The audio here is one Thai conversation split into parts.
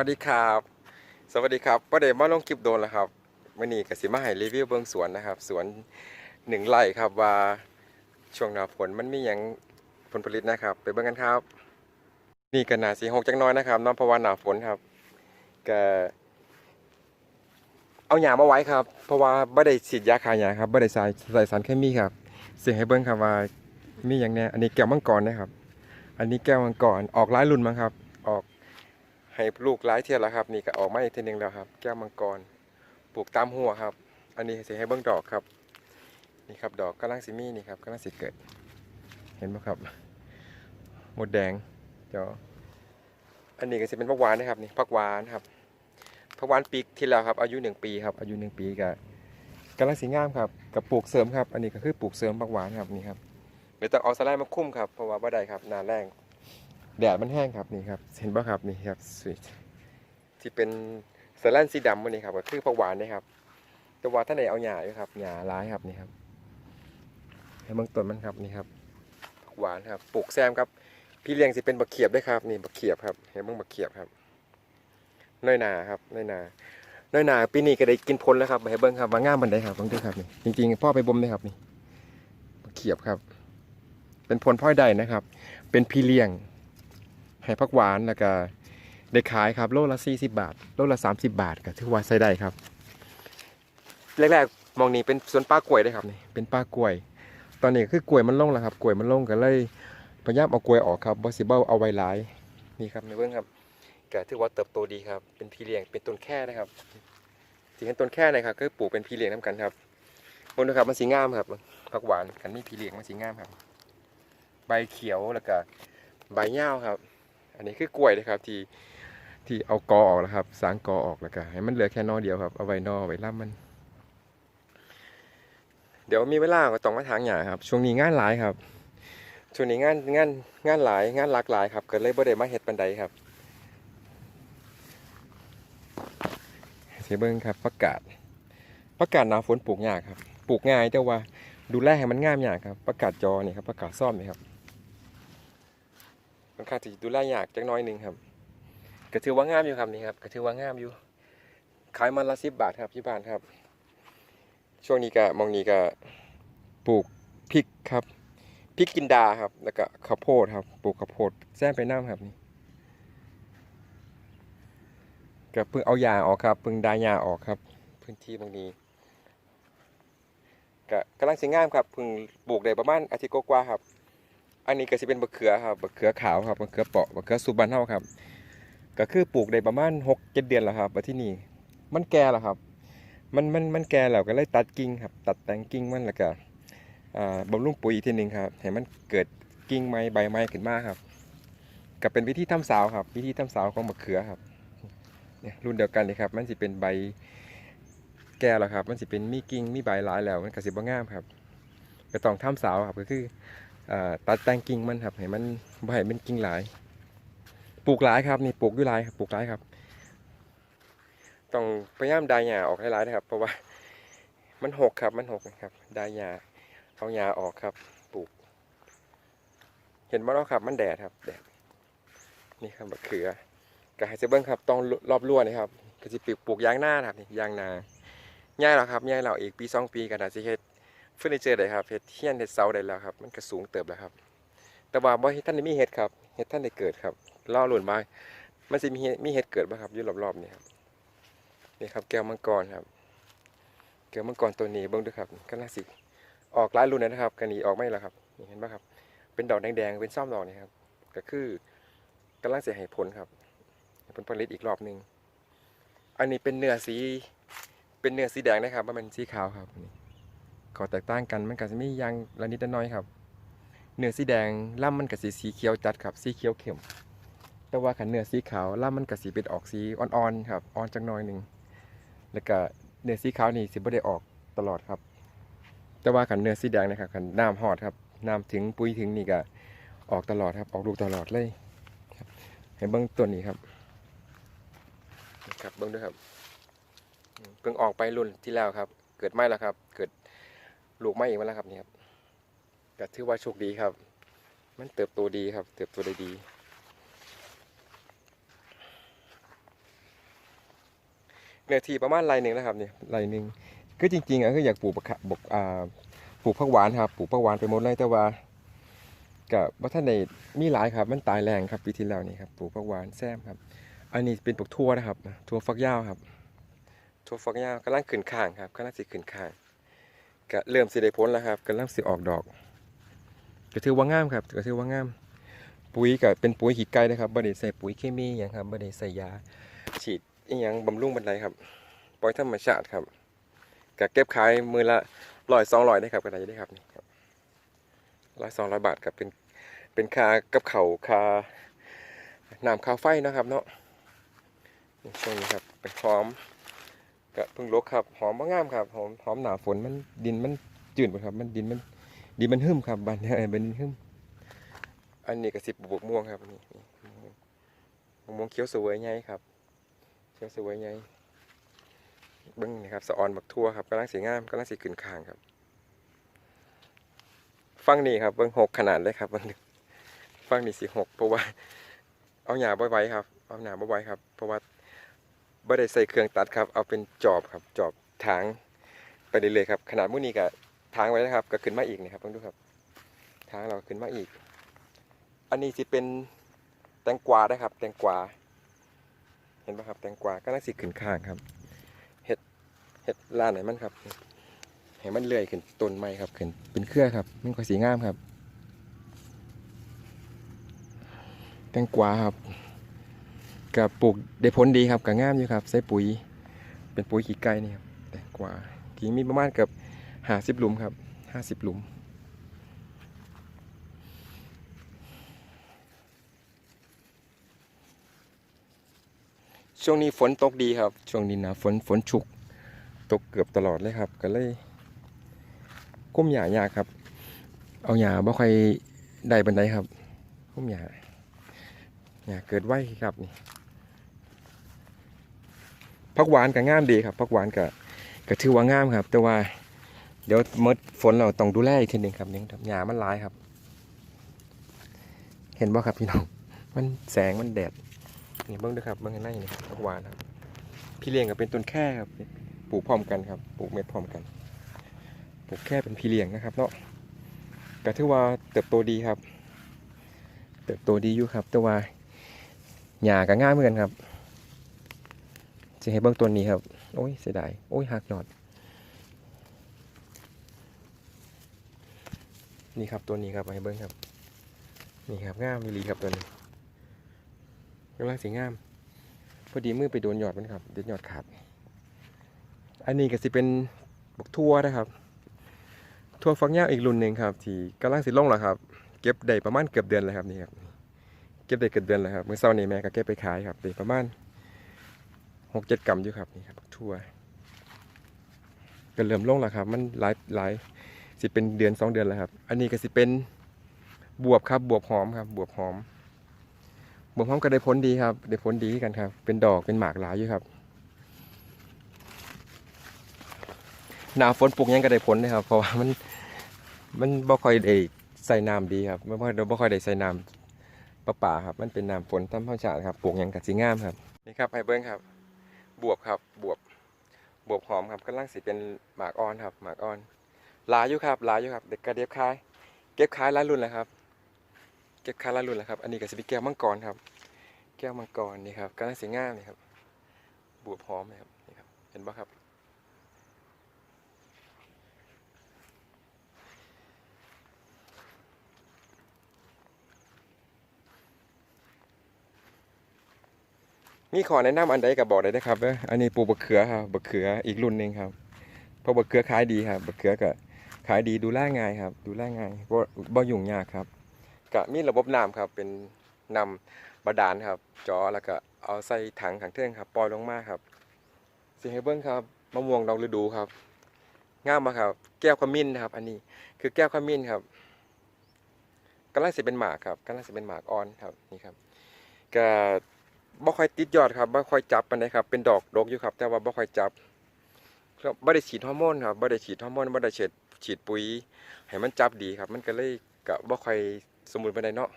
วัสดีครับ สวัสดีครับประเดี๋ยวมาลงคลิปโดนแล้วครับวันนี้กสิมาให้รีวิวเบื้องสวนนะครับ สวนหนึ่งไร่ครับว่าช่วงหน้าฝนมันมีอย่างผลผลิตนะครับ ไปเบิ่งกันครับ นี่กันหนาสีหกจังน้อยนะครับน้องพราะว่าหนาฝนครับก็เอาหญ้ามาไว้ครับ เพราะว่าไม่ได้ฉีดยาฆ่าหญ้าครับไม่ได้ใส่ใส่สารเคมีครับเสียงให้เบิ่งครับว่ามีอย่างเนี้ยอันนี้แก้วมังกรนะครับ อันนี้แก้วมังกรออกหลายรุ่นมั้งครับ ออก ให้ลูกหลายเทียแล้วครับ นี่ก็ออกมาอีกทีนึงแล้วครับ แก้วมังกรปลูกตามหัวครับ อันนี้สิให้เบิ่งดอกครับ นี่ครับดอกกำลังสิมีนี่ครับกำลังสิเกิด เห็นไหมครับหมดแดงเจออันนี้ก็จะเป็นผักหวานนะครับนี่ผักหวานครับผักหวานปีกที่แล้วครับ อายุหนึ่งปีครับ อายุหนึ่งปีก็กำลังสีงามครับกับปลูกเสริมครับ อันนี้ก็คือปลูกเสริมผักหวานครับนี่ครับเดี๋ยวต้องเอาสไลด์มาคุ้มครับเพราะว่าบ่ได้ครับนาแรง แดดมันแห้งครับนี่ครับเห็นป่ะครับนี่ครับสวิตที่เป็นสแลนสีดำมันนี่ครับก็คือผักหวานนี่ครับแต่ว่าท่านไหนเอาหญ้าอยู่ครับหญ้าร้ายครับนี่ครับให้เบื้องต้นมันครับนี่ครับผักหวานครับปลูกแซมครับ พี่เลี้ยงสิเป็นบักเขียบด้วยครับนี่บักเขียบครับเห็นเบ้างบักเขียบครับน้อยนาครับน้อยนาน้อยนาปีนี้ก็ได้กินผลแล้วครับให้เบิ้งครับว่างามบันไดครับเบิ้งด้วยครับนี่จริงๆพ่อไปบ่มเลยครับนี่บักเขียบครับ เป็นผลพลอยได้นะครับ เป็นพี่เลี้ยง ห้ผักหวานแล้วก็ได้ขายครับโลละ40 บาท โลละ 30 บาทก็ถือว่าใช้ได้ครับ แรกๆมองนี้เป็นสวนป้ากล้วยได้ครับนี่เป็นป้ากล้วย ตอนนี้คือกล้วยมันลงแล้วครับกล้วยมันลงก็เลยพยายามเอากล้วยออกครับบ่สิเบ้าเอาไว้หลายนี่ครับในเบื้องครับก็ถือว่าเติบโตดีครับ เป็นพี่เลี้ยงเป็นต้นแค่นะครับที่เห็นต้นแค่นะครับก็ปลูกเป็นพี่เลี้ยงน้ำกันครับบนนะครับมันสีงามครับผักหวานกันนี่พี่เลี้ยงมันสีงามครับ ใบเขียวแล้วก็ใบยาวครับ อันนี้คือกล้วยนะครับที่ที่เอากอออกแล้วครับ สางกอออกแล้วก็ให้มันเหลือแค่นอเดียวครับเอาไว้นอไว้ล่ำมัน เดี๋ยวมีเวลาก็ต้องมาทางหยาครับ ช่วงนี้งานหลายครับ ช่วงนี้งานงานงานหลายงานหลากหลายครับก็เลยบ่ได้มาเฮ็ดปันใดครับเสียเบิ่งครับประกาศประกาศหนาฝนปลูกยากครับ ปลูกง่ายแต่ว่าดูแลให้มันงามยากครับประกาศจอนี่ครับประกาศซ่อมนี่ครับ ค่อนข้างที่ดูแลยากจักน้อยหนึ่งครับก็ถือว่างามอยู่ครับนี่ครับก็ถือว่างามอยู่ ขายมันละสิบบาทครับที่บ้านครับ ช่วงนี้ก็มองนี้ก็ปลูกพริกครับพริกกินดาครับ แล้วก็ข้าวโพดครับปลูกข้าวโพดแซมไปน้ำครับนี่ก็เพิ่งเอายาออกครับเพิ่งดายาออกครับ พื้นที่บางนี้ก็กำลังสิงามครับเพิ่งปลูกได้ประมาณอาทิตย์กว่าครับ อันนี้ก็จะเป็นบะเขือครับบะเขือขาวครับบะเขือเปาะบะเขือสุบันเฮาครับ ก็คือปลูกได้ประมาณหกเจ็ดเดือนแล้วครับมาที่นี่มันแก่แล้วครับ มันมันมันแก่แล้วก็เลยตัดกิ่งครับ ตัดแต่งกิ่งมันแล้วก็บำรุงปุ๋ยอีกทีหนึ่งครับให้มันเกิดกิ่งไม้ใบไม้ขึ้นมาครับ ก็เป็นวิธีทำสาวครับ วิธีทำสาวของบะเขือครับเนี่ยรุ่นเดียวกันเลยครับ มันสิเป็นใบแก่แล้วครับ มันสิเป็นมีกิ่งมีใบหลายแล้ว มันก็สิบ่งามครับก็ต้องทำสาวครับก็คือ ตัดแต่งกิ่งมันครับให้มันบ่ให้มันกิ่งหลายปลูกหลายครับนี่ปลูกด้วยหลายครับปลูกหลายครับ ต้องพยายามดายหญ้าออกให้หลายนะครับ เพราะว่ามันหกครับมันหกนะครับดายหญ้าเอาหญ้าออกครับ ปลูก เห็นบ่เนาครับ มันแดดครับแดดนี่ครับมะเขือก็ให้เซเบิ้งครับต้องรอบรั้วนี่ครับก็จะปลูกปลูกยางหน้าครับนี่ยางนาย่ายแล้วครับย่ายแล้วอีกปีสองปีก็น่าจะเฮ็ด เฟอร์นิเจอร์ได้ครับเฮ็ดเฮียนเฮ็ดเสาได้แล้วครับ มันก็สูงเติบแล้วครับ แต่ว่าบ่เฮ็ดท่านได้มีเฮ็ดครับเฮ็ดท่านได้เกิดครับรอหลุนมามันสิมีเฮ็ดมีเฮ็ดเกิดบ่ครับอยู่รอบๆนี่ครับนี่ครับแก้วมังกรครับ แก้วมังกรตัวนี้เบิ่งดูครับกำลังสิออกหลายรุ่นนะครับกันนี้ออกไม่แล้วครับเห็นบ่ครับ เป็นดอกแดงๆเป็นซ่อมดอกนี่ครับก็คือกำลังสิให้ผลครับให้ผลผลิตอีกรอบหนึงอันนี้เป็นเนื้อสีเป็นเนื้อสีแดงนะครับบ่แม่นสีขาวครับนี่ ขอแตกต่างกันมันก็จะมีอย่างละนิดละน้อยครับ เนื้อสีแดงล่ำมันก็สีสีเขียวจัดครับสีเขียวเข้ม แต่ว่าขันเนื้อสีขาวล่ำมันก็สีเป็นออกสีอ่อนๆครับอ่อนจักหน่อยหนึ่งแล้วก็เนื้อสีขาวนี่สิบ่ได้ออกตลอดครับ แต่ว่าขันเนื้อสีแดงนะครับขันน้ำหอดครับน้ำถึงปุ๋ยถึงนี่ก็ออกตลอดครับ ออกลูกตลอดเลยครับให้เบิ้งตัวนี้ครับครับเบิ้งด้วยครับเพิ่งออกไปรุ่นที่แล้วครับ เกิดไม่แล้วครับ เกิด ลูกไม้อีกมาแล้วครับนี่ครับก็ถือว่าโชคดีครับ มันเติบโตดีครับ เติบโตได้ดี เนื้อที่ประมาณไรหนึ่งนะครับนี่ไรหนึ่งก็จริงๆอะคือยากปลูกบกบกอ่าปลูกผักหวานครับปลูกผักหวานไปหมดเลยแต่ว่ากับว่าท่านในมีหลายครับ มันตายแรงครับปีที่แล้วนี่ครับปลูกผักหวานแซมครับ อันนี้เป็นปลูกทั่วนะครับทั่วฟักยาวครับทั่วฟักยาวกำลังขึ้นข้างครับกำลังสิขึ้นข้าง ก็เริ่มสิได้ผลแล้วครับกำลังสิออกดอกก็ถือว่างามครับก็ถือว่างาม ปุ๋ยก็เป็นปุ๋ยขี้ไก่นะครับบ่ได้ใส่ปุ๋ยเคมีหยังครับบ่ได้ใส่ยา ฉีดอีหยังบำรุงบันไดครับ ปล่อยธรรมชาติครับก็เก็บขายมือละร้อยสองร้อยได้ครับก็ได้ได้ครับร้อยสองร้อยบาทครับเป็นเป็นค่ากับเขาค่าน้ำค่าไฟนะครับเนาะช่วงนี้ครับเป็นหอม ก็เพิ่งลกครับ หอมมางามครับ หอมหอมหนาฝนมันดินมันจืดครับ มันดินมันดินมันหึมครับบ้านเนี่ยเป็นดินหึมอันนี้ก็สิบบวกม่วงครับนี่ม่วงเขียวสวยไงครับ เขียวสวยไงเบิ้งนี่ครับสะออนบักทั่วครับกำลังสีงามกำลังสีขึ้นคางครับ ฟังนี่ครับเบิ้งหกขนาดเลยครับวันหนึ่งฟังนี่สีหกเพราะว่า เอาหยาบ่ไว้ครับ เอาหยาบ่ไว้ครับ เพราะว่า บ่ได้ใส่เครื่องตัดครับ เอาเป็นจอบครับจอบถางไปเรื่อยๆครับขนาดมื้นี้ก็ถางไว้นะครับ ก็ขึ้นมาอีกนี่ครับเพิ่งดูครับถางเราขึ้นมาอีก อันนี้สิเป็นแตงกวาได้ครับ แตงกวาเห็นปะครับ แตงกวาก็น่าสิขึ้นข้างครับเห็ดเห็ดลานไหนมันครับเห็นมันเลื่อยขึ้นต้นไม้ครับขึ้นเป็นเครือครับมันก็สีงามครับ แตงกวาครับ กับปลูกได้ผลดีครับกับงามอยู่ครับ ใส่ปุ๋ย เป็นปุ๋ยขี้ไก่นี่ครับแตงกวากี่มีประมาณเกับห้าสิบหลุมครับห้าสิบหลุมช่วงนี้ฝนตกดีครับ ช่วงนี้นะฝนฝนฉุก ตกเกือบตลอดเลยครับ ก็เลย ก้มหยายากครับ เอาหยาบ่ค่อยได้บันไดครับ ก้มหยาหยาเกิดไวครับนี่ ผักหวานกับงามดีครับผักหวานกับก็ถือว่างามครับ แต่ว่าเดี๋ยวเมื่อฝนเราต้องดูแลอีกทีหนึ่งครับนี่ครับหยามันหลายครับ เห็นบ่ครับพี่น้อง มันแสงมันแดดนี่เบิ้งด้วยครับเบิ้งให้ไล่นี่ครับผักหวานครับ พี่เลี้ยงก็เป็นต้นแค่ครับปลูกพร้อมกันครับปลูกเม็ดพร้อมกันปลูกแค่เป็นพี่เลี้ยงนะครับเนาะก็ถือว่าเติบโตดีครับ เติบโตดีอยู่ครับ แต่ว่าหญ้าก็ง่ายเหมือนกันครับ จะให้เบิ้งต้นนี้ครับ โอ้ยเสียดาย โอ้ยหักยอด นี่ครับตัวนี้ครับให้เบิ้งครับ นี่ครับงามมีลีครับตัวนี้กำลังสีงาม พอดีมือไปโดนหยอดมันครับเด็ดหยอดขาด อันนี้ก็สิเป็นบกทั่วนะครับ ทั่วฟักยาวอีกรุ่นหนึ่งครับ ที่กำลังสิลงแล้วครับ เก็บได้ประมาณเกือบเดือนแล้วครับนี่ครับ เก็บได้เกือบเดือนแล้วครับเมื่อเช้านี้แม่ก็เก็บไปขายครับได้ประมาณ หกเจ็ดกรัมอยู่ครับนี่ครับทั่วก็เริ่มลงแล้วครับ มันหลายหลายสิเป็นเดือนสองเดือนแล้วครับ อันนี้ก็สิเป็นบวบครับ บวบหอมครับ บวบหอม บวบหอมก็ได้ผลดีครับ ได้ผลดีกันครับ เป็นดอกเป็นหมากหลายอยู่ครับหนาฝนปลูกยังก็ได้ผลนะครับ เพราะว่ามันมันบ่ค่อยได้ใส่น้ำดีครับไม่ค่อยบ่ค่อยได้ใส่น้ำประป่าครับ มันเป็นน้ำฝนธรรมชาติครับปลูกยังก็สิงามครับนี่ครับไฮเบิ้งครับ บวบครับบวบบวบหอมครับกำลังสิเป็นหมากอ่อนครับ หมากอ่อนลายอยู่ครับลายอยู่ครับเด็กกระเดียบคายเก็บคายหลายรุ่นแล้วครับ เก็บคายล้ารุ่นแล้วครับ อันนี้ก็จะเป็นแก้วมังกรครับ แก้วมังกรนี่ครับกำลังสีงามนี่ครับ บวบหอมนะครับนี่ครับเห็นปะครับ มีขอแนะนำอันใดกับบอกได้นะครับ อันนี้ปลูกบะเขือครับบะเขืออีกรุ่นหนึ่งครับ เพราะบะเขือขายดีครับบะเขือก็ขายดีดูแลง่ายครับ ดูแลง่ายบ่บ่ยุ่งยากครับก็มีระบบน้ำครับเป็นนำบาดาลครับจอแล้วก็เอาใส่ถังขังเทิงครับปล่อยลงมาครับสิให้เบิ้งครับมะม่วงดอกฤดูครับงามมาครับ แก้วขมิ้นครับ อันนี้คือแก้วขมิ้นครับกำลังสิเป็นหมากครับกำลังสิเป็นหมากอ่อนครับนี่ครับก็ บ่ค่อยติดยอดครับบ่ค่อยจับปานใดครับ เป็นดอกดกอยู่ครับ แต่ว่าบ่ค่อยจับครับบ่ได้ฉีดฮอร์โมนครับบ่ได้ฉีดฮอร์โมนบ่ได้ฉีดฉีดปุ๋ยให้มันจับดีครับ มันก็เลยก็บ่ค่อยสมมุติไปไดเนาะ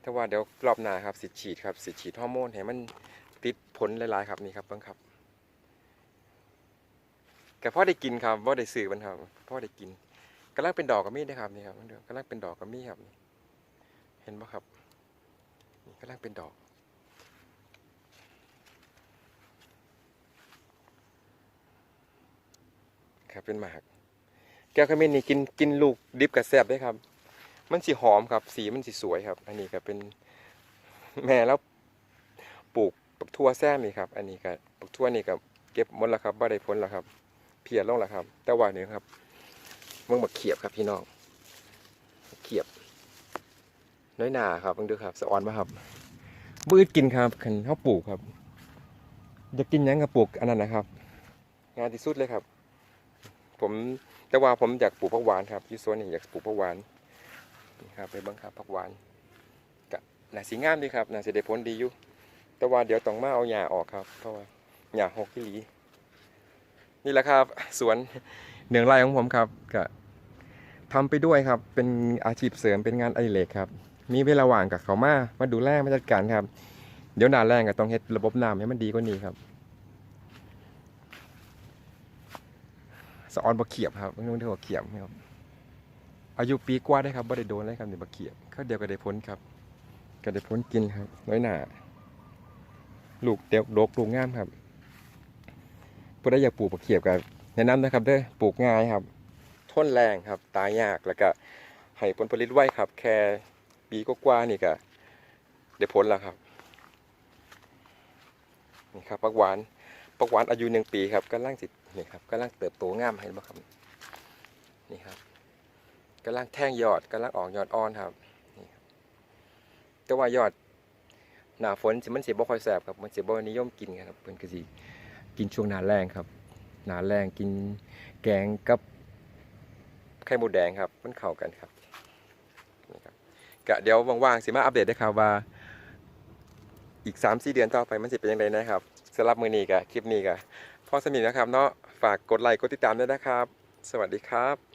แต่ว่าเดี๋ยวรอบหน้าครับสิฉีดครับสิฉีดฮอร์โมนให้มันติดผลหลายๆครับนี่ครับเบิ่งครับก็พ่อได้กินครับพ่อได้ซื้อมันครับพ่อได้กินกำลังเป็นดอกก็มีนะครับนี่ครับมันเดือกำลังเป็นดอกก็มีครับ เห็นปะครับนี่กำลังเป็นดอก ครับเป็นหมาก แก้วขมิ้นนี่กินกินลูกดิบกับแซบได้ครับ มันสีหอมครับ สีมันสีสวยครับ อันนี้ก็เป็นแม่แล้วปลูกปักทั่วแซมนี่ครับ อันนี้ก็ปักทั่วนี่ก็เก็บหมดแล้วครับบ่ได้ผลแล้วครับ เพียรลงแล้วครับ แต่ว่านี่ครับมึงบักเขียบครับพี่น้องเขียบ น้อยหนาครับมึงดูครับสะออนมาครับบืดกินครับขันเขาปลูกครับจะกินยังกับปลูกอันนั้นนะครับ งานที่สุดเลยครับ ผมแต่ว่าผมอยากปลูกผักหวานครับอยูโซนนี่อยากปลูกผักหวานนี่ครับไปเบังครับผักหวานกะน่าสีงามดีครับน่าจะได้ผลดีอยู่แต่ว่าเดี๋ยวต้องมาเอาหญ้าออกครับ เพราะว่าหญ้าหกที่หลีนี่แหละครับ สวนเนืองไร่ของผมครับก็ทำไปด้วยครับ เป็นอาชีพเสริมเป็นงานอดิเรกครับ มีเวลาว่างกับเขามามาดูแลมาจัดการครับ เดี๋ยวหน้าแรงก็ต้องเฮ็ดระบบน้ำให้มันดีกว่านี้ครับ สะออนบะเขียบครับไม่รู้ที่ว่าเขียบครับ อายุปีกว่าได้ครับบ่ได้โดนเลยครับนี่บะเขียบเขาเดียวก็ได้พ้นครับ ก็ได้พ้นกินครับ น้อยหนาลูกเดียวโดกลูกงามครับผู้ใดอยากปลูกบะเขียบก็แนะนำนะครับเด้อปลูกง่ายครับทนแรงครับ ตายยากแล้วก็ให้ผลผลิตไวครับ แค่ปีก็กว่านี่ก็ได้ผลแล้วครับนี่ครับปักหวานปักหวานอายุหนึ่งปีครับกำลังสิ นี่ครับกำลังเติบโตงามเห็นไหมครับนี่ครับกำลังแท่งยอดกำลังออกยอดอ่อนครับนี่ครับแต่ว่ายอดหน้าฝนมันเสิบ่คอยแสบครับมันเสิบ่นิยมกินครับเพิ่นก็สิกินช่วงหน้าแรงครับ หน้าแรงกินแกงกับไข่หมดแดงครับมันเข้ากันครับนี่ครับกะเดี๋ยวว่างๆสิมาอัปเดตได้ครับว่า อีก3-4เดือนต่อไปมันสิเป็นยังไงนะครับสำหรับมือนี้กับคลิปนี้กับ พ่อสมิธนะครับเนาะฝากกดไลค์กดติดตามด้วยนะครับ สวัสดีครับ